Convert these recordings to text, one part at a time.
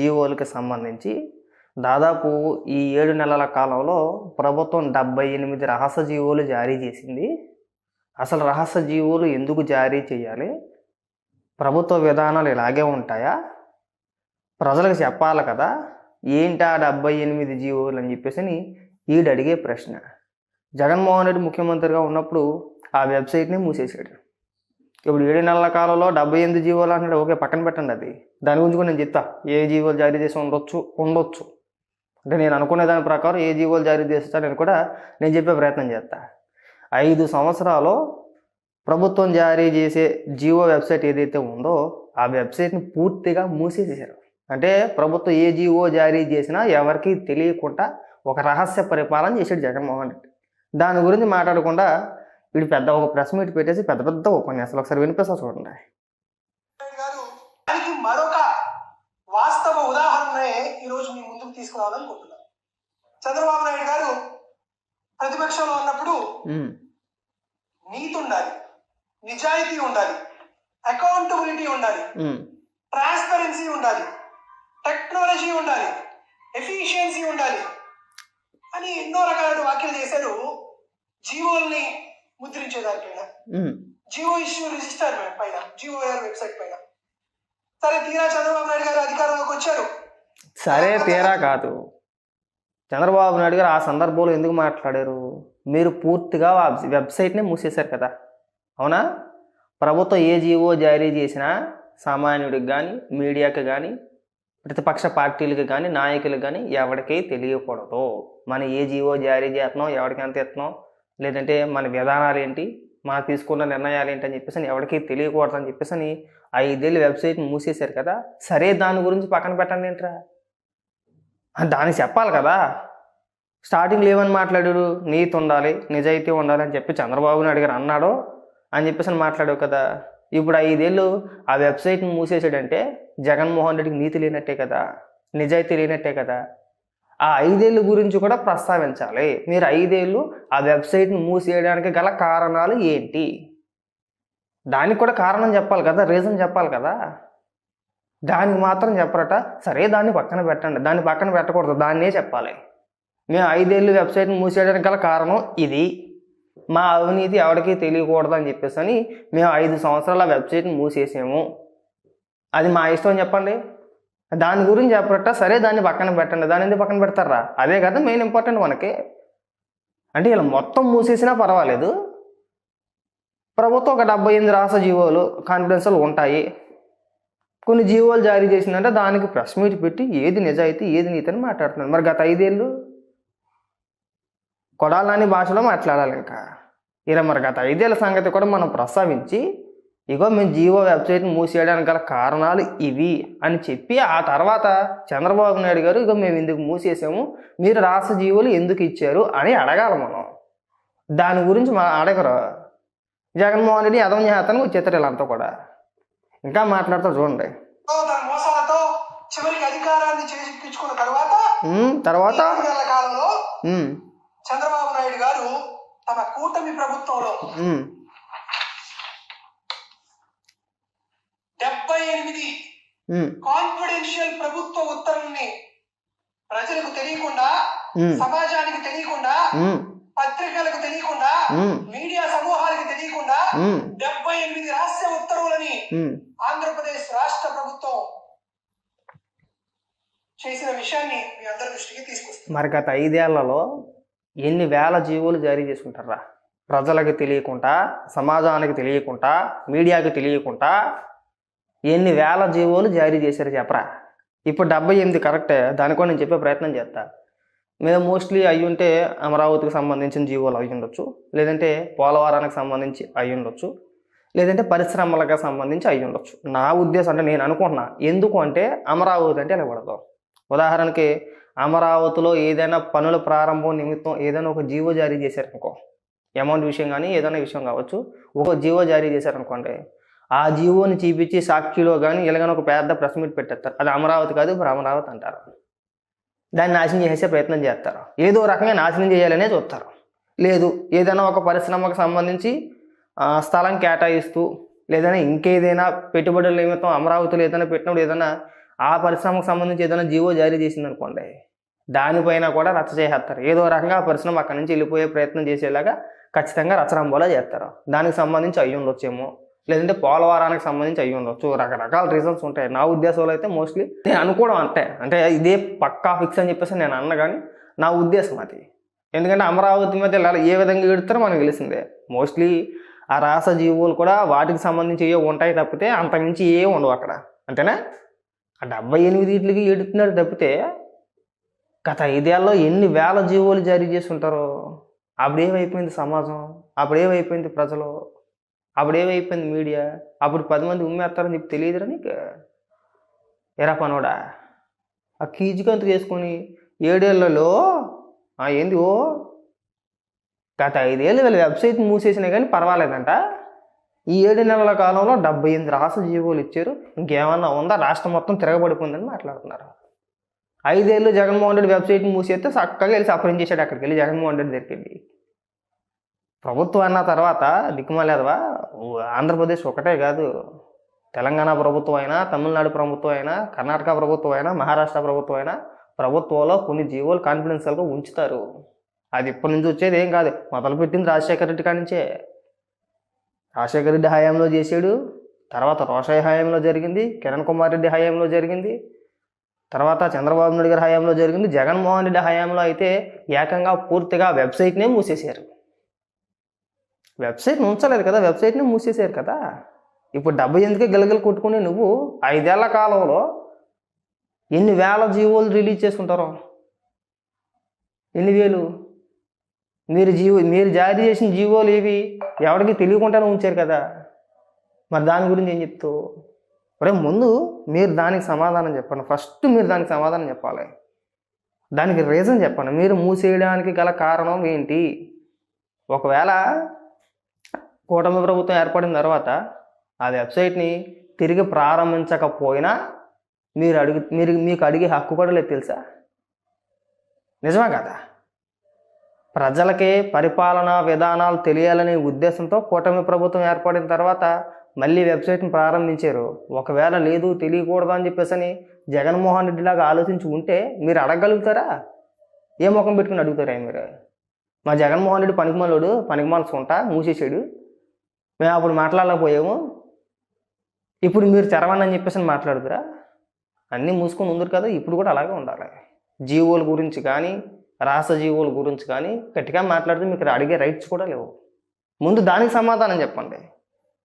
జీవోలకు సంబంధించి దాదాపు ఈ ఏడు నెలల కాలంలో ప్రభుత్వం డెబ్బై ఎనిమిది రహస్య జీవోలు జారీ చేసింది. అసలు రహస్య జీవోలు ఎందుకు జారీ చేయాలి? ప్రభుత్వ విధానాలు ఇలాగే ఉంటాయా? ప్రజలకు చెప్పాలి కదా ఏంటి ఆ డెబ్బై ఎనిమిది జీవోలు అని చెప్పేసి ఈడు అడిగే ప్రశ్న. జగన్మోహన్ రెడ్డి ముఖ్యమంత్రిగా ఉన్నప్పుడు ఆ వెబ్సైట్ని మూసేశాడు. ఇప్పుడు ఏడు నెలల కాలంలో డెబ్బై ఎనిమిది జీవోలు అంటున్నాడు. ఓకే పక్కన పెట్టండి అది. దాని గురించి కూడా నేను చెప్తా. ఏ జీవోలు జారీ చేసి ఉండొచ్చు? ఉండొచ్చు. అంటే నేను అనుకునే దాని ప్రకారం ఏ జీవోలు జారీ చేస్తా నేను కూడా నేను చెప్పే ప్రయత్నం చేస్తా. ఐదు సంవత్సరాలు ప్రభుత్వం జారీ చేసే జియో వెబ్సైట్ ఏదైతే ఉందో ఆ వెబ్సైట్ని పూర్తిగా మూసేసేసారు అంటే ప్రభుత్వం ఏ జియో జారీ చేసినా ఎవరికి తెలియకుండా ఒక రహస్య పరిపాలన చేశాడు జగన్మోహన్ రెడ్డి. దాని గురించి మాట్లాడకుండా వీడు పెద్ద ఒక ప్రెస్ మీట్ పెట్టేసి పెద్ద పెద్ద ఉపన్యాసాలు ఒకసారి వినిపిస్తా చూడండి. దానికి మరొక వాస్తవ ఉదాహరణనే ఈరోజు మీ ముందుకు తీసుకురావాలనుకుంటున్నాను చంద్రబాబు నాయుడు గారు ప్రతిపక్షంలో ఉన్నప్పుడు నీతి ఉండాలి నిజాయితీ ఉండాలి అకౌంటబిలిటీ ఉండాలి ట్రాన్స్పరెన్సీ ఉండాలి టెక్నాలజీ ఉండాలి ఎఫిషియన్సీ ఉండాలి అని ఎన్నో రకాల వ్యాఖ్యలు చేశారు. జీవోల్ని ముద్రించే దానిపైన. జియో ఇష్యూ రిజిస్టర్ పైన జియోఆర్ వెబ్సైట్ పైన. సరే తీరా చంద్రబాబు నాయుడు గారు అధికారంలోకి వచ్చారు. సరే తీరా కాదు. చంద్రబాబు నాయుడు గారు ఆ సందర్భంలో ఎందుకు మాట్లాడారు? మీరు పూర్తిగా ఆ వెబ్సైట్ని మూసేశారు కదా. అవునా? ప్రభుత్వం ఏ జీవో జారీ చేసినా సామాన్యుడికి కానీ మీడియాకి కానీ ప్రతిపక్ష పార్టీలకు కానీ నాయకులకు కానీ ఎవరికీ తెలియకూడదు. మన ఏ జీవో జారీ చేస్తున్నాం ఎవరికి ఎంత ఇస్తున్నాం లేదంటే మన విధానాలు ఏంటి మనం తీసుకున్న నిర్ణయాలు ఏంటి అని చెప్పేసి ఎవరికి తెలియకూడదు అని చెప్పేసి అని ఐదేళ్ళు వెబ్సైట్ మూసేశారు కదా సరే దాని గురించి పక్కన పెట్టండి ఏంట్రా? దాన్ని దానికి చెప్పాలి కదా. స్టార్టింగ్ లేవని మాట్లాడాడు? నీతి ఉండాలి నిజాయితీ ఉండాలి అని చెప్పి చంద్రబాబు నాయుడు గారు అన్నాడు? అని చెప్పేసి అని మాట్లాడావు కదా. ఇప్పుడు ఐదేళ్ళు ఆ వెబ్సైట్ని మూసేసాడంటే జగన్మోహన్ రెడ్డికి నీతి లేనట్టే కదా నిజాయితీ లేనట్టే కదా. ఆ ఐదేళ్ళ గురించి కూడా ప్రస్తావించాలి. మీరు ఐదేళ్ళు ఆ వెబ్సైట్ని మూసేయడానికి గల కారణాలు ఏంటి? దానికి కూడా కారణం చెప్పాలి కదా రీజన్ చెప్పాలి కదా. దానికి మాత్రం చెప్పరట సరే దాన్ని పక్కన పెట్టండి దాన్ని పక్కన పెట్టకూడదు దాన్నే చెప్పాలి. మేము ఐదేళ్ళు వెబ్సైట్ని మూసేయడానికి గల కారణం ఇది. మా అవినీతి ఎవరికీ తెలియకూడదు అని చెప్పేసి అని మేము ఐదు సంవత్సరాల వెబ్సైట్ని మూసేసాము. అది మా ఇష్టం చెప్పండి. దాని గురించి చెప్పట సరే దాన్ని పక్కన పెట్టండి. దాని ఎందుకు పక్కన పెడతారా? అదే కదా మెయిన్ ఇంపార్టెంట్ మనకి. అంటే ఇలా మొత్తం మూసేసినా పర్వాలేదు. ప్రభుత్వం ఒక డెబ్బై ఎనిమిది రాష్ట్ర జీవోలు కాన్ఫిడెన్స్లు ఉంటాయి. కొన్ని జీవోలు జారీ చేసిందంటే దానికి ప్రెస్ మీట్ పెట్టి ఏది నిజాయితీ ఏది నీతి అని మరి గత ఐదేళ్ళు కొడాలని భాషలో మాట్లాడాలి ఇంకా. ఇలా మరి గత ఐదేళ్ళ సంగతి కూడా మనం ప్రస్తావించి ఇగో మేము జియో వెబ్సైట్ని మూసేయడానికి గల కారణాలు ఇవి అని చెప్పి ఆ తర్వాత చంద్రబాబు నాయుడు గారు ఇగో మేము ఎందుకు మూసేసాము మీరు రాష్ట్ర జీవోలు ఎందుకు ఇచ్చారు అని అడగాలి మనం. దాని గురించి మా అడగరు. జగన్మోహన్ రెడ్డి అదం చేస్తాను వచ్చేస్తారు వీళ్ళంతా కూడా. ఇంకా మాట్లాడతారు చూడండి. తన మోసాలతో చివరికి అధికారాన్ని చేజిక్కించుకున్న తర్వాత కాలంలో చంద్రబాబు నాయుడు గారు తన కూటమి ప్రభుత్వంలో డెబ్బై ఎనిమిది కాన్ఫిడెన్షియల్ ప్రభుత్వ ఉత్తర్వుల్ని ప్రజలకు తెలియకుండా సమాజానికి తెలియకుండా పత్రికలకు తెలియకుండా మీడియా సమూహాలకు తెలియకుండా డెబ్బై ఎనిమిది రహస్య ఉత్తర్వులని. ఆంధ్రప్రదేశ్ రాష్ట్ర ప్రభుత్వం చేసిన విషయాన్ని మీ అందరి దృష్టికి తీసుకొస్తుంది. మరి గత ఐదేళ్ళలో ఎన్ని వేల జీవోలు జారీ చేసుకుంటారా? ప్రజలకు తెలియకుండా సమాజానికి తెలియకుండా మీడియాకి తెలియకుండా ఎన్ని వేల జీవోలు జారీ చేశారు చెప్పరా? ఇప్పుడు డెబ్బై ఎనిమిది కరెక్టే దాని కూడా నేను చెప్పే ప్రయత్నం చేస్తా. మేము మోస్ట్లీ అయి ఉంటే అమరావతికి సంబంధించిన జీవోలు అయి ఉండొచ్చు లేదంటే పోలవరానికి సంబంధించి అయి ఉండొచ్చు లేదంటే పరిశ్రమలకు సంబంధించి అయి ఉండొచ్చు. నా ఉద్దేశం అంటే నేను అనుకుంటున్నా ఎందుకు అంటే అమరావతి అంటే ఇలా ఉదాహరణకి అమరావతిలో ఏదైనా పనుల ప్రారంభం నిమిత్తం ఏదైనా ఒక జీవో జారీ చేశారనుకో అమౌంట్ విషయం కానీ ఏదైనా విషయం కావచ్చు ఒక జీవో జారీ చేశారనుకోండి ఆ జీవోని చూపించి సాక్షిలో కానీ ఇలాగని ఒక పెద్ద ప్రెస్ మీట్ పెట్టేస్తారు. అది అమరావతి కాదు ఇప్పుడు అమరావతి అంటారు. దాన్ని నాశనం చేసే ప్రయత్నం చేస్తారు. ఏదో రకంగా నాశనం చేయాలనే చూస్తారు. లేదు ఏదైనా ఒక పరిశ్రమకు సంబంధించి స్థలం కేటాయిస్తూ లేదైనా ఇంకేదైనా పెట్టుబడుల నిమిత్తం అమరావతిలో ఏదైనా పెట్టినప్పుడు ఏదైనా ఆ పరిశ్రమకు సంబంధించి ఏదైనా జీవో జారీ చేసిందనుకోండి దానిపైన కూడా రచ్చ చేసేస్తారు. ఏదో రకంగా ఆ పరిశ్రమ అక్కడి నుంచి వెళ్ళిపోయే ప్రయత్నం చేసేలాగా ఖచ్చితంగా రచరంబోలా చేస్తారు. దానికి సంబంధించి అయ్యి ఉండొచ్చేమో లేదంటే పోలవరానికి సంబంధించి అయ్యి ఉండొచ్చు. రకరకాల రీజన్స్ ఉంటాయి. నా ఉద్దేశంలో అయితే మోస్ట్లీ నేను అనుకోవడం అంతే. అంటే ఇదే పక్కా ఫిక్స్ అని చెప్పేసి నేను అన్న కానీ నా ఉద్దేశం అది. ఎందుకంటే అమరావతి మీద ఏ విధంగా ఎడుతారో మనకు తెలిసిందే. మోస్ట్లీ ఆ రాస జీవులు కూడా వాటికి సంబంధించి ఏ ఉంటాయి తప్పితే అంతకుమించి ఏ ఉండవు అక్కడ. అంతేనా? ఆ డెబ్బై ఎనిమిది వీటికి ఎడుతున్నాడు తప్పితే గత ఐదేళ్ళలో ఎన్ని వేల జీవోలు జారీ చేసి ఉంటారో. అప్పుడేమైపోయింది సమాజం? అప్పుడేమైపోయింది ప్రజలు? అప్పుడేమైపోయింది మీడియా అప్పుడు పది మంది ఉమ్మేస్తారని చెప్పి తెలియదురా నీకు? ఎరా పనోడా? ఆ కీచుకంతు వేసుకొని ఏడేళ్ళలో ఏంది ఓ? గత ఐదేళ్ళు వీళ్ళ వెబ్సైట్ మూసేసినా కానీ పర్వాలేదంట. ఈ ఏడు నెలల కాలంలో డెబ్బై ఎనిమిది రాష్ట్ర జీవోలు ఇచ్చారు. ఇంకేమన్నా ఉందా? రాష్ట్రం మొత్తం తిరగబడిపోయిందని మాట్లాడుతున్నారు. ఐదేళ్ళు జగన్మోహన్ రెడ్డి వెబ్సైట్ మూసేస్తే చక్కగా వెళ్ళి సఫరం చేశాడు అక్కడికి వెళ్ళి జగన్మోహన్ రెడ్డి దగ్గరికి ప్రభుత్వం అన్న తర్వాత దిక్కుమలేదవా? ఆంధ్రప్రదేశ్ ఒకటే కాదు. తెలంగాణ ప్రభుత్వం అయినా తమిళనాడు ప్రభుత్వం అయినా కర్ణాటక ప్రభుత్వం అయినా మహారాష్ట్ర ప్రభుత్వం అయినా ప్రభుత్వంలో కొన్ని జీవోలు కాన్ఫిడెన్షియల్గా ఉంచుతారు. అది ఇప్పటి నుంచి వచ్చేది ఏం కాదు. మొదలుపెట్టింది రాజశేఖర రెడ్డి కాడి రాజశేఖర రెడ్డి హయాంలో చేశాడు. తర్వాత రోషయ్య హయాంలో జరిగింది. కిరణ్ కుమార్ రెడ్డి హయాంలో జరిగింది. తర్వాత చంద్రబాబు నాయుడు గారి హయాంలో జరిగింది. జగన్మోహన్ రెడ్డి హయాంలో అయితే ఏకంగా పూర్తిగా వెబ్సైట్నే మూసేశారు. వెబ్సైట్ ఉంచలేదు కదా వెబ్సైట్ని మూసేశారు కదా. ఇప్పుడు డెబ్బై ఎందుకే గిలగిలు కొట్టుకుని నువ్వు ఐదేళ్ళ కాలంలో ఎన్ని వేల జీవోలు రిలీజ్ చేసుకుంటారో? ఎన్ని వేలు? మీరు జీవో మీరు జారీ చేసిన జీవోలు ఏవి? ఎవరికి తెలియకుండానే ఉంచారు కదా. మరి దాని గురించి ఏం చెప్తావు? ఒరే ముందు మీరు దానికి సమాధానం చెప్పండి. ఫస్ట్ మీరు దానికి సమాధానం చెప్పాలి. దానికి రీజన్ చెప్పండి. మీరు మూసేయడానికి గల కారణం ఏంటి? ఒకవేళ కూటమి ప్రభుత్వం ఏర్పడిన తర్వాత ఆ వెబ్సైట్ని తిరిగి ప్రారంభించకపోయినా మీరు అడుగు మీరు మీకు అడిగే హక్కు కూడా లేదు తెలుసా? నిజమే కదా? ప్రజలకే పరిపాలనా విధానాలు తెలియాలనే ఉద్దేశంతో కూటమి ప్రభుత్వం ఏర్పడిన తర్వాత మళ్ళీ వెబ్సైట్ని ప్రారంభించారు. ఒకవేళ లేదు తెలియకూడదు అని చెప్పేసి అని జగన్మోహన్ రెడ్డి లాగా ఆలోచించి ఉంటే మీరు అడగగలుగుతారా? ఏ ముఖం పెట్టుకుని అడుగుతారా మీరు? మా జగన్మోహన్ రెడ్డి పనికిమాలోడు పనికిమాలసుకుంటా మూసేసాడు మేము అప్పుడు మాట్లాడలేకపోయాము. ఇప్పుడు మీరు తెరవండి అని చెప్పేసి మాట్లాడుతురా అన్నీ మూసుకొని ఉందరు కదా ఇప్పుడు కూడా అలాగే ఉండాలి. జీవోల గురించి కానీ రాష్ట్ర జీవోల గురించి కానీ గట్టిగా మాట్లాడితే మీకు అడిగే రైట్స్ కూడా లేవు. ముందు దానికి సమాధానం చెప్పండి.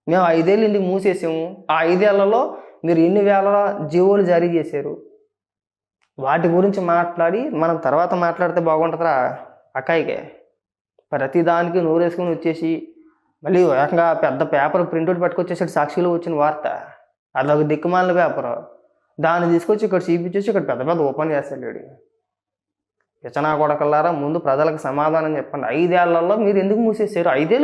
మేము ఐదేళ్ళు ఇంటికి మూసేసాము. ఆ ఐదేళ్ళలో మీరు ఎన్ని వేల జీవోలు జారీ చేశారు? వాటి గురించి మాట్లాడి మనం తర్వాత మాట్లాడితే బాగుంటుందిరా అక్కాయికే. ప్రతి దానికి నూరేసుకుని వచ్చేసి మళ్ళీ ఏకంగా పెద్ద పేపర్ ప్రింట్అవుట్ పట్టుకొచ్చేసాడు సాక్షిలో వచ్చిన వార్త. అదొక దిక్కుమాలిన పేపరు. దాన్ని తీసుకొచ్చి ఇక్కడ చూపించేసి ఇక్కడ పెద్ద పెద్ద ఓపెన్ చేస్తాడు వీడు. కొడకల్లారా ముందు ప్రజలకు సమాధానం చెప్పండి. ఐదేళ్ళలో మీరు ఎందుకు మూసేసారు ఐదేళ్ళు